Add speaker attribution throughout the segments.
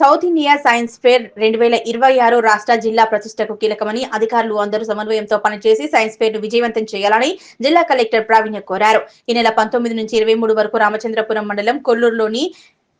Speaker 1: South India science fair రెండు వేల ఇరవై ఆరు రాష్ట్ర జిల్లా ప్రతిష్టకు కీలకమని అధికారులు అందరూ సమన్వయంతో పనిచేసి సైన్స్ ఫేర్ను విజయవంతం చేయాలని జిల్లా కలెక్టర్ ప్రావీణ్య కోరారు. ఈ నెల పంతొమ్మిది నుంచి ఇరవై మూడు వరకు రామచంద్రపురం మండలం కొల్లూరులోని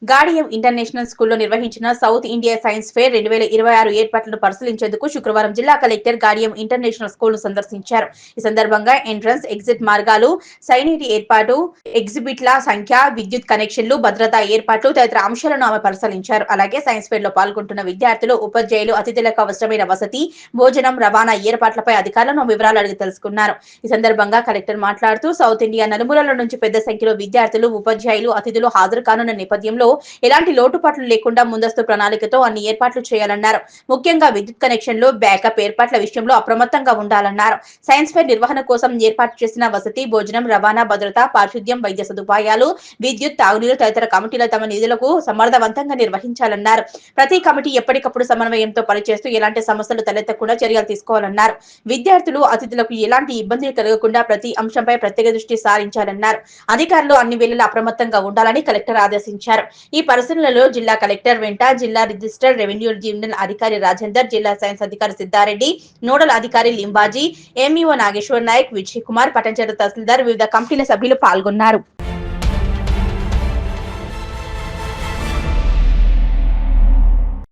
Speaker 1: గాడియం ఇంటర్నేషనల్ స్కూల్లో నిర్వహించిన సౌత్ ఇండియా సైన్స్ ఫేర్ రెండు వేల ఇరవై ఆరు ఏర్పాట్లను పరిశీలించేందుకు శుక్రవారం జిల్లా కలెక్టర్ గాడియం ఇంటర్నేషనల్ స్కూల్ను సందర్శించారు. ఈ సందర్భంగా ఎంట్రన్స్ ఎగ్జిట్ మార్గాలు సైనిటీ ఏర్పాటు ఎగ్జిబిట్ల సంఖ్య విద్యుత్ కనెక్షన్లు భద్రతా ఏర్పాట్లు తదితర అంశాలను ఆమె పరిశీలించారు. అలాగే సైన్స్ ఫేర్లో పాల్గొంటున్న విద్యార్థులు ఉపాధ్యాయులు అతిథులకు అవసరమైన వసతి భోజనం రవాణా ఏర్పాట్లపై అధికారులను వివరాలు అడిగి తెలుసుకున్నారు. ఈ సందర్భంగా కలెక్టర్ మాట్లాడుతూ సౌత్ ఇండియా నలుమూలల నుంచి పెద్ద సంఖ్యలో విద్యార్థులు ఉపాధ్యాయులు అతిథులు హాజరు కానున్న నేపథ్యంలో ఎలాంటి లోటుపాట్లు లేకుండా ముందస్తు ప్రణాళికతో అన్ని ఏర్పాట్లు చేయాలన్నారు. ముఖ్యంగా విద్యుత్ కనెక్షన్లు బ్యాకప్ ఏర్పాట్ల విషయంలో అప్రమత్తంగా ఉండాలన్నారు. సైన్స్ ఫెయిర్ నిర్వహణ కోసం ఏర్పాటు చేసిన వసతి భోజనం రవాణా భద్రత పారిశుద్ధ్యం వైద్య సదుపాయాలు విద్యుత్ తాగునీరు తదితర కమిటీల తమ నిధులకు సమర్థవంతంగా నిర్వహించాలన్నారు. ప్రతి కమిటీ ఎప్పటికప్పుడు సమన్వయంతో పనిచేస్తూ ఎలాంటి సమస్యలు తలెత్తకుండా చర్యలు తీసుకోవాలన్నారు. విద్యార్థులు అతిథులకు ఎలాంటి ఇబ్బందులు కలగకుండా ప్రతి అంశంపై ప్రత్యేక దృష్టి సారించాలన్నారు. అధికారులు అన్ని వేళలా అప్రమత్తంగా ఉండాలని కలెక్టర్ ఆదేశించారు. ఈ పరిశీలనలో జిల్లా కలెక్టర్ వెంట జిల్లా రిజిస్టర్ రెవెన్యూ డివిజనల్ అధికారి రాజేందర్ జిల్లా సైన్స్ అధికారి సిద్ధారెడ్డి నోడల్ అధికారి లింబాజీ ఎంఈఓ నాగేశ్వర్ నాయక్ విజయ్ కుమార్ పటంచేరు తహసీల్దార్ వివిధ కమిటీల సభ్యులు పాల్గొన్నారు.